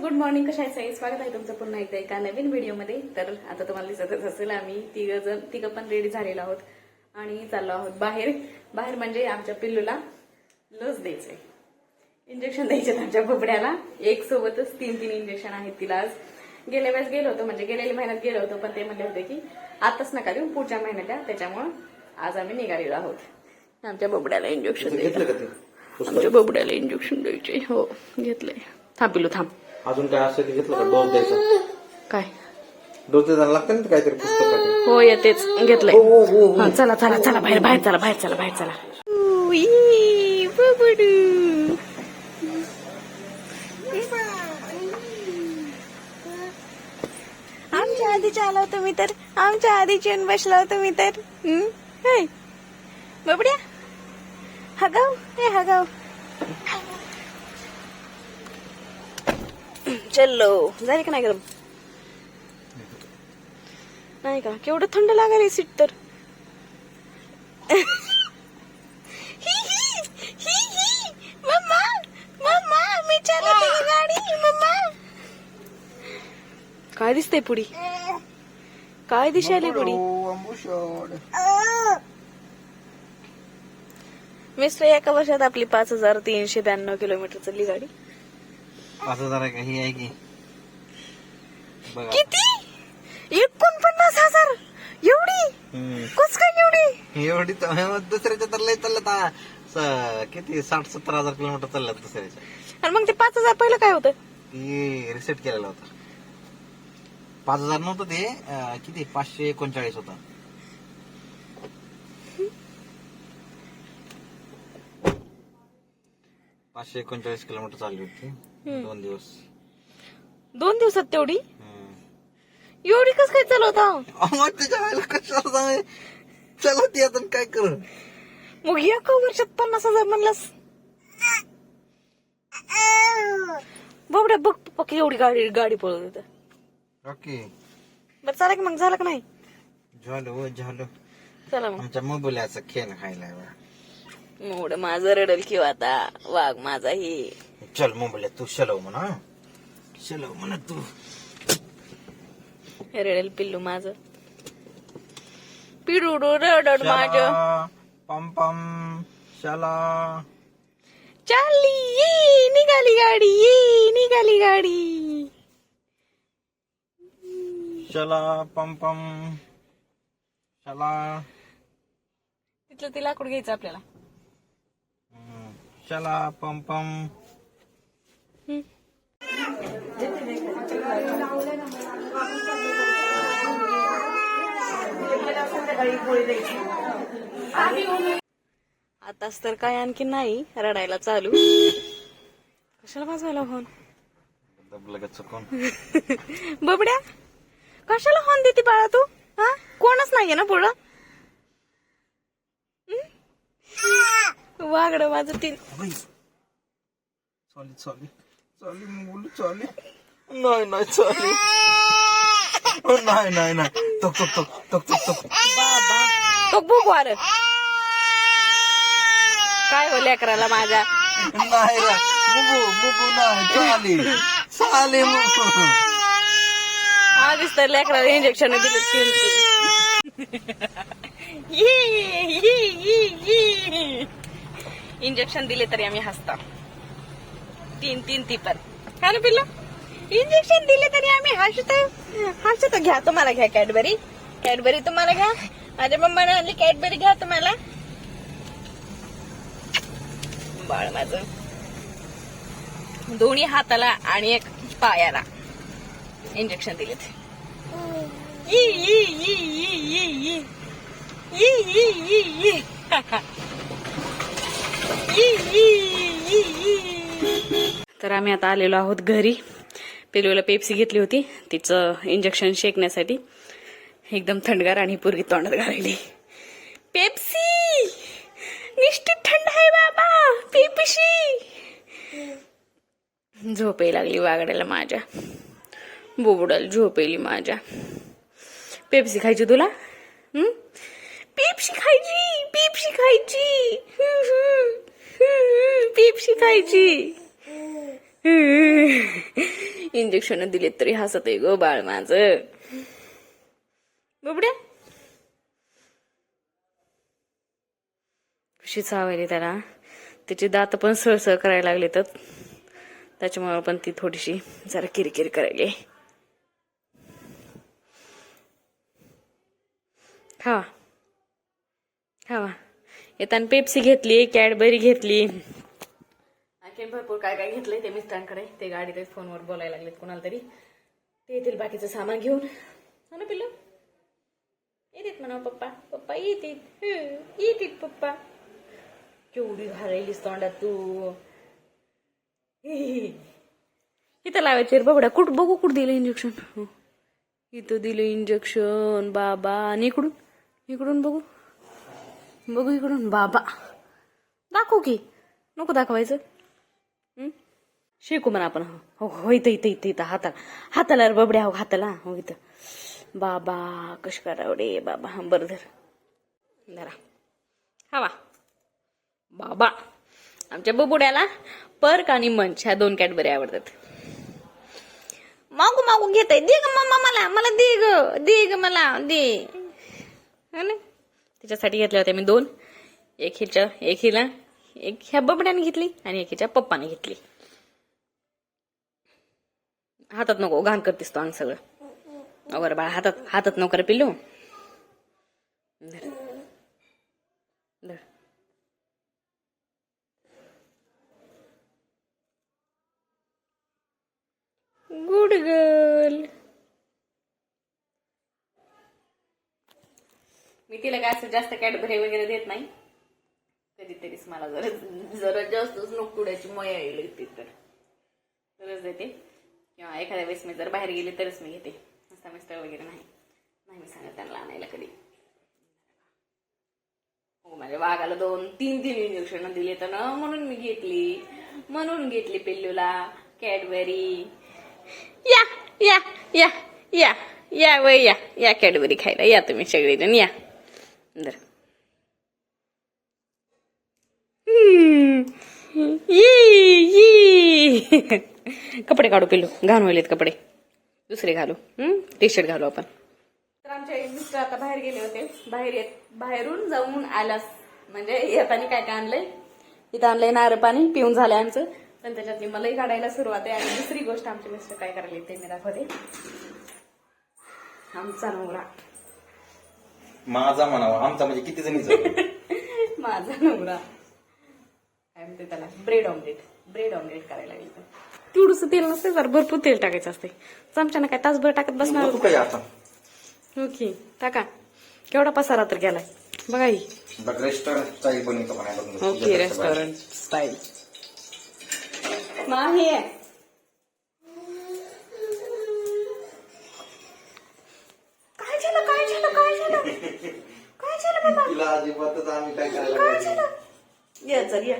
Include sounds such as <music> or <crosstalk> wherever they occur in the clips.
Good morning कशा आहे सगळे? स्वागत आहे तुमचं पुन्हा एकदा एका नवीन व्हिडिओमध्ये. तर आता तुम्हाला दिसतच असेल आम्ही तिघ जण तिघं पण रेडी झालेलो आहोत आणि चाललो आहोत बाहेर. बाहेर म्हणजे आमच्या पिल्लूला लस द्यायचंय. इंजेक्शन द्यायचे आमच्या बोबड्याला एक सोबतच तीन तीन इंजेक्शन आहेत तिला आज. गेल्या वेळेस गेलो होतो म्हणजे गेलेल्या महिन्यात गेलो होतो पण ते म्हणले होते की आताच नका देऊ पुढच्या महिन्यात द्या. त्याच्यामुळं आज आम्ही निघालेलो आहोत. आमच्या बोबड्याला इंजेक्शन द्यायचं आमच्या बोबड्याला इंजेक्शन द्यायचे हो घेतलंय. थांब पिलू थांब. अजून काय असं ते घेतलं का डोस द्यायचा. काय? डोस द्यायला लागतं ना ते काहीतरी पुस्तक हो येतेच. घेतलंय. हो, हो, हो. चला चला चला बाहेर बाहेर चला बाहेर चला बाहेर चला. उई, बबडू. आमच्या आधी आला होतो मी तर आमच्या आधीच येऊन बसला होतो मी तर. हं? हे. बबड्या. हगाव हे हगाव. चलो झाले का नाही गरम? नाही का? केवढं थंड लागायला सीट तर. ही, ही, ही, ही. ही काय दिसतंय पुढी? काय दिसायला पुढी? मिस्टर एका वर्षात आपली पाच हजार तीनशे ब्याण्णव किलोमीटर चालली गाडी. पाच हजार आहे का ही आहे की बघा. किती? एकोणपन्नास हजार. एवढी. कस काय एवढी? एवढी दुसऱ्याच्या तर लय चाललं किती? साठ सत्तर हजार किलोमीटर चालल्यात दुसऱ्याच्या. आणि मग ते पाच हजार पहिलं काय होतं? ती रिसेट केलेला होता. पाच हजार नव्हतं ते किती? पाचशे एकोणचाळीस होता. पाचशे एकोणचाळीस किलोमीटर चालली होती. दोन दिवस. दोन दिवसात तेवढी. एवढी कस काय चालवता मग त्याच्या वेळेला कशाला सांग चला ती आता काय करू? मग एका वर्षात पन्नास हजार म्हणलास? बाबड्या बघ पक्की एवढी गाडी गाडी पळत होत. ओके. बरं चला की मग झालं का नाही? झालं हो झालं. चला मग. आमच्या मोबाईलाचा खेळ खायला. मोड माझं रडल किंवा आता. वाघ माझा ही. चल मोबाईल तू शलव म्हणा. शलव म्हणा तू. रडेल पिल्लू माझं. पिडूडू रडड माझ. पम पम शाला. चालली ये निघाली गाडी ये निघाली गाडी. शाला पम पम शाला. तिथलं ते लाकूड घ्यायचं आपल्याला. शाला पम पम. आताच तर काय आणखी नाही रडायला चालू. कशाला वाजवायला फोन दबलं चुकून बबड्या कशाला हॉन देते बाळा तू? हा? कोणच नाहीये ना पुढं? वागड माझं तीन सॉरी सॉरी सॉली मुलं सॉली नाही नाही सॉली नाही नाही नाही. तक तक तक तक तक तक. बाबा तो बुक वार. काय हो लेकराला माझ्या? नाही रा. बुबू बुबू नाही चाली चाली बुबू आधीच तर लेकराला इंजेक्शन दिले इंजेक्शन दिले तरी आम्ही हसता. तीन तीन ती पण. हा ना पिल्ला इंजेक्शन दिले तरी आम्ही हसतो हसतो घ्या तुम्हाला घ्या कॅडबरी. कॅडबरी तुम्हाला घ्या. माझ्या मम्माने आणली कॅडबरी घ्या तुम्हाला. बाळ माझं. दोन्ही हाताला आणि एक पायाला. इंजेक्शन दिले ई, ई, ई, ई, ई, ई. ई, ई, ई, ई. <laughs> ई, ई, ई. तर आम्ही आता आलेलो आहोत घरी. पेलूला पेप्सी घेतली होती. तिचं इंजेक्शन शेकण्यासाठी एकदम थंडगार आणि पूर्वी तोंडात घालली. पेप्सी! निश्चित थंड आहे बाबा! पेप्सी! झोपही लागली वागड्याला माझ्या. बोबडाला झोप येईल माझ्या. पेप्सी खायची तुला? पेप्सी खायची! पेप्सी खायची! पेप्सी खायची! <laughs> इंजेक्शन दिलेत तरी हसत आहे गो बाळ माझं. बोबड्या? कशी चावली त्याला? त्याचे दात पण सळसळ करायला लागले तर. त्याच्यामुळे पण ती थोडीशी जरा किरकिर करायली. खावा. खावा. येताना पेप्सी घेतली कॅडबरी घेतली. आणखी भरपूर काय काय घेतलंय ते मिस्टरांकडे. ते गाडीत फोनवर बोलायला लागलेत कोणाला तरी. ते येतील बाकीचं सामान घेऊन. हो ना पिल्लू? येतात म्हणा पप्पा. पप्पा येतात. येतात पप्पा. केवढी घालायलीस तोंडात तू. इथं लावायचे रे बाबडा कुठ बघू कुठं दिलं इंजेक्शन इथं दिलं इंजेक्शन बाबा. आणि इकडून? इकडून बघू. बघू इकडून. बाबा. दाखवू की. नको दाखवायचं. शिकू म्हणा आपण. हो हो इथं इथं इथं इथं हाताला. हाताला रे बबड्या हो हाताला. हो इथं. बाबा कश करावं रे बाबा. हा बरं धर. जरा हवा. बाबा. आमच्या बबुड्याला पर्क आणि मंच ह्या दोन कॅडबरी आवडतात. मागू मागू घेत. आहे दे ग मम्मा मला. मला दे ग. दे ग मला. दे. ना? त्याच्यासाठी घेतल्या होत्या मी दोन. एक हिच्या एक हिला. एक ह्या बबड्याने घेतली आणि एक हिच्या पप्पाने घेतली. हातात नको घाण करतेस तो अंग सगळं. अगर बाळा हातात हातात नको रे पिल्लू. धर. धर. Good girl. मी तिला काय असं जास्त कॅडबरी वगैरे देत नाही. कधीतरीच मला जरा जरा जास्तच नुकतुड्याची मया येईल ती तर. देते किंवा एखाद्या वेळेस मी जर बाहेर गेले तरच मी घेते नसता मिस्टर वगैरे नाही. नाही मी सांगत त्यांना आणायला कधी. हो माझ्या वाघाला दोन तीन तीन इंजेक्शन दिले तर ना म्हणून मी घेतली. म्हणून घेतली पिल्लूला कॅडबरी या या या या या वय या या कॅडबरी खायला. या तुम्ही सगळेजण या. दर. ये ये. कपडे काढू पिल्लू. घाण व्हायलेत कपडे. दुसरे घालू. टी शर्ट घालू आपण. तर आमचे मिस्टर आता बाहेर गेले होते. बाहेर येत बाहेरून जाऊन आलास म्हणजे येताना काय काय आणलंय? इथं आणलंय नारळ पाणी पिऊन झालंय आमचं. पण त्याच्यातली मलाही काढायला सुरुवात आहे. आणि दुसरी गोष्ट आमचे मिस्टर काय करायला ते मी दाखवते. आमचा नवरा. माझा म्हणावा. आमचा म्हणजे किती जणीचा? <laughs> माझा नवरा. काय म्हणते त्याला? ब्रेड ऑमलेट ब्रेड ऑमलेट करायला लागेल थोडस तेल नसते जर भरपूर तेल टाकायचं असते चमच्यानं काय तासभर टाकत बसणार? तू काय आता. ओके टाका. केवढा पसारा तर गेलाय. बघा ही. बघ रेस्टॉरंट स्टाईल बनवतो का नाही बघ. ओके रेस्टॉरंट स्टाईल माही काय झालं काय झालं काय झालं? काय झालं बाबा? तिला अजिबातच आम्ही काय करायला काय पाहिजे. झालं? ये चल ये.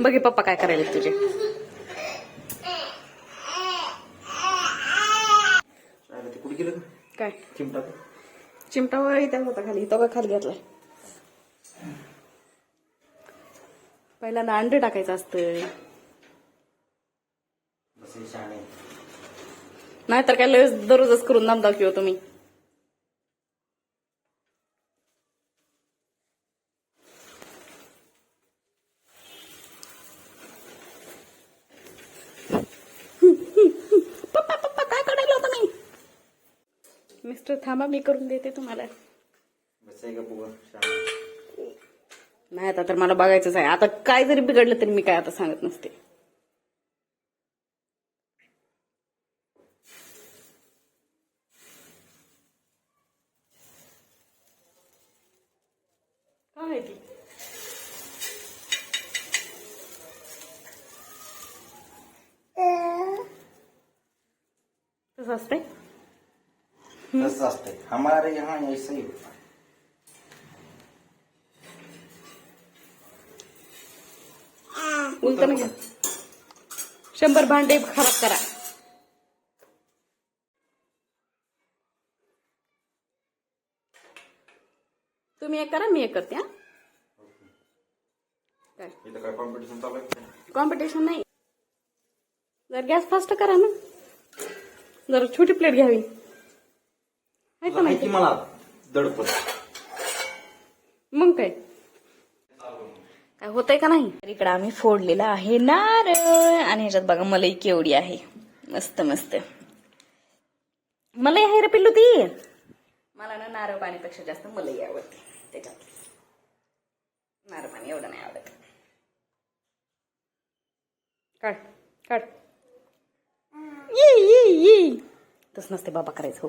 बघे पप्पा काय करायला तुझे राहिलं ते कुठे गेलं गं? काय? चिमटा. चिमटा वगैरे इथं होता खाली. तो का खाली घेतलाय. पहिल्यांदा अंडे टाकायचं असतं हे. नाहीतर काय लस दररोजच करून दमदाव किंवा तुम्ही पप्पा पप्पा काय करायला होतं मी मिस्टर थांबा मी करून देते तुम्हाला. नाही आता तर मला बघायचंच आहे. आता काय जरी बिघडलं तरी मी काय आता सांगत नसते. <laughs> तसंच असतंय हमारे यहाँ ऐसा ही होता है. घ्या शंभर भांडे खराब करा। तुम्ही एक करा मी एक करते हा। इथं काय कॉम्पिटिशन चालू आहे कॉम्पिटिशन नाही जर गॅस फास्ट करा ना। जरा छोटी प्लेट घ्यावी। की नाही. मला दडपण. मग काय? काय होतंय का नाही? तर इकडे आम्ही फोडलेला आहे नारळ. आणि ह्याच्यात बघा मलाई केवढी आहे. मस्त मस्त. मलाई आहे रे पिल्लू ती. मला ना नारळ पाण्यापेक्षा जास्त मलाई आवडते. त्याच्यात. नारळ पाणी एवढं नाही आवडत. काढ काढ. ये ये ये. तस नसते बाबा करायचं हो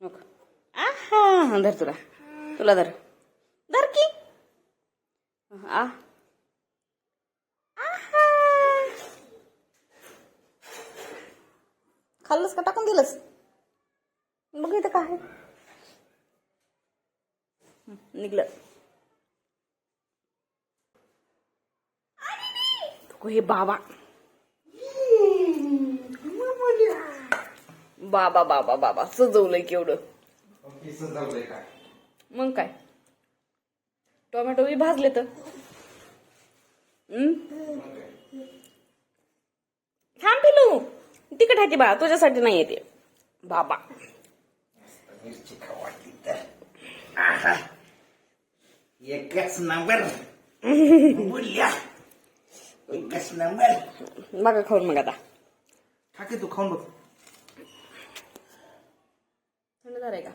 नको. आहा धर तुला तुला धर धर की आ आहा. खाल्लंस का टाकून दिलंस बघ इथं काय. हं, निघलं हे बाबा बाबा बाबा बाबा सजवलंय केवढं मग काय? टोमॅटो बी भाजले तर. थांब पिलू तिकट आहे ती बा तुझ्यासाठी नाही येते बाबा. एकच नंबर. बोलल्या. एकच नंबर. बघा खाऊन मग आता. ठाके तू खाऊन बघ. थंड झालंय का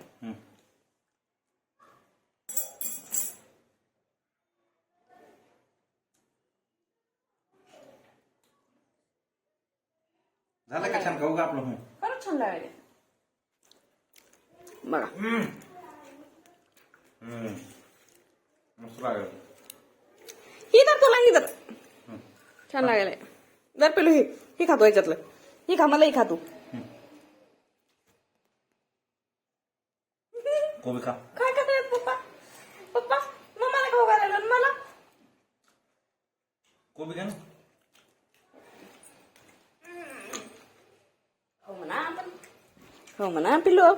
झालं का छान खाऊ का आपलं खरंच छान लागले बघा मस्त लागलं ही तर तुला ही तर छान लागायला दर पेलू हे ही खातो याच्यातलं ही खा मला ही खातो कोबी खा काय करतायत पप्पा पप्पा मम्माला खाऊ घालायला आणि मला कोबी खा ना हो म्हणा आपण हो म्हणा पिल्लू